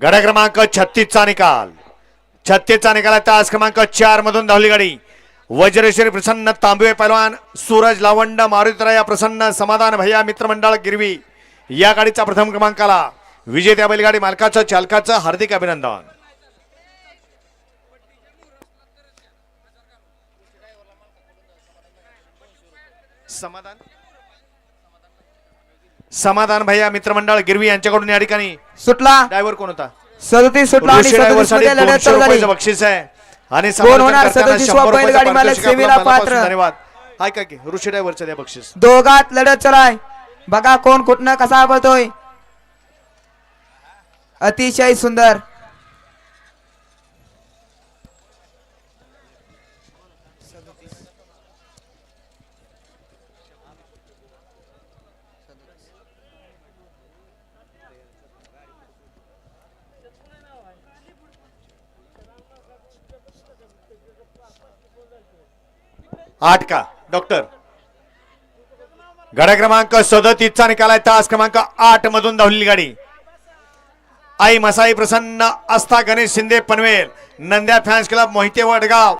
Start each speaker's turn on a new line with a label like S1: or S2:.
S1: गाड्या क्रमांक छत्तीसचा निकाल. छत्तीसचा निकाल आहे तास क्रमांक चार मधून धावली गाडी. वज्रेश्वरी प्रसन्न तांबवे पैलवान सूरज लावंड मारुतीराया प्रसन्न समाधान भैया मित्रमंडळ गिरवी. या गाडीचा प्रथम क्रमांकाला विजेत्या बैलगाडी मालकाचं चालकाचं हार्दिक अभिनंदन. समाधान. समाधान भैया मित्रमंडळ गिरवी यांच्याकडून या ठिकाणी.
S2: सुटला?
S1: ड्रायव्हर कोण होता?
S2: सदतीस सुटला आणि
S1: ऋषी driver सदतीससाठी
S2: मध्ये लढत
S1: दोनशे
S2: चालू झाली.
S1: रुपयाचं बक्षीस आहे. आणि
S2: कोण होणार?
S1: समर्थन करताना
S2: 37
S1: शंभर रुपयाचं
S2: बैलगाडी मालक
S1: पारितोषिक
S2: सेवेला
S1: आपलं मनापासून
S2: पात्र.
S1: धन्यवाद. हाय का की ऋषी ड्रायव्हरचं द्या बक्षीस.
S2: दोघात लढत चलाय. बघा कोण कुठनं कसा पळतोय अतिशय सुंदर.
S1: आठ का? डॉक्टर. गाड्या क्रमांक सदतीसचा निकाल आहे तास क्रमांक आठ मधून धावलेली गाडी. आई मसाई प्रसन्न आस्था गणेश शिंदे पनवेल नंद्या फॅन्स क्लब मोहिते वडगाव.